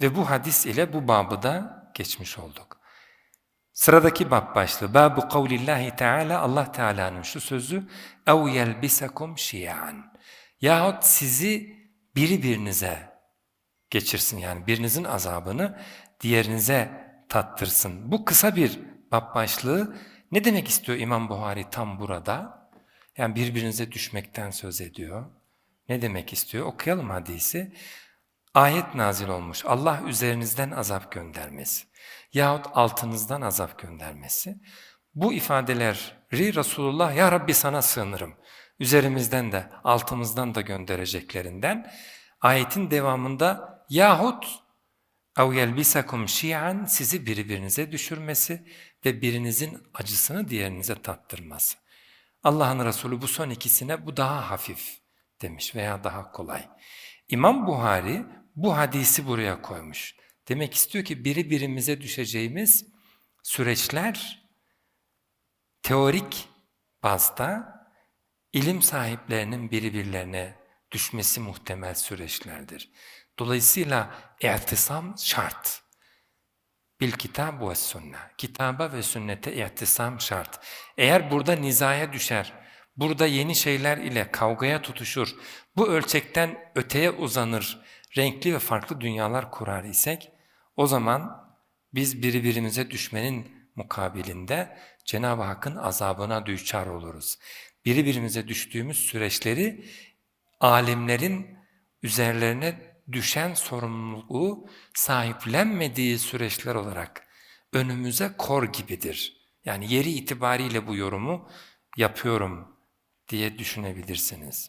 Ve bu hadis ile bu babı da geçmiş olduk. Sıradaki bab başlığı. Babu kavlillahi teala Allah Teala'nın şu sözü ev yelbisekum şiyan. Yahut sizi biri birinize geçirsin yani birinizin azabını diğerinize tattırsın. Bu kısa bir bab başlığı ne demek istiyor İmam Buhari tam burada? Yani birbirinize düşmekten söz ediyor. Ne demek istiyor? Okuyalım hadisi Ayet nazil olmuş. Allah üzerinizden azap göndermesi yahut altınızdan azap göndermesi. Bu ifadeleri Resulullah ya Rabbi sana sığınırım. Üzerimizden de altımızdan da göndereceklerinden ayetin devamında yahut اَوْ يَلْبِسَكُمْ شِيَعًا sizi birbirinize düşürmesi ve birinizin acısını diğerinize tattırması. Allah'ın Resulü bu son ikisine bu daha hafif demiş veya daha kolay. İmam Buhari bu hadisi buraya koymuş. Demek istiyor ki biri birimize düşeceğimiz süreçler teorik bazda ilim sahiplerinin birbirlerine düşmesi muhtemel süreçlerdir. Dolayısıyla ihtisam şart. Bil kitab ve sünne. Kitaba ve sünnete ihtisam şart. Eğer burada nizaya düşer, burada yeni şeyler ile kavgaya tutuşur, bu ölçekten öteye uzanır, renkli ve farklı dünyalar kurar isek, o zaman biz birbirimize düşmenin mukabilinde Cenab-ı Hakk'ın azabına düçar oluruz. Birbirimize düştüğümüz süreçleri alimlerin üzerlerine düşen sorumluluğu sahiplenmediği süreçler olarak önümüze kor gibidir. Yani yeri itibariyle bu yorumu yapıyorum diye düşünebilirsiniz.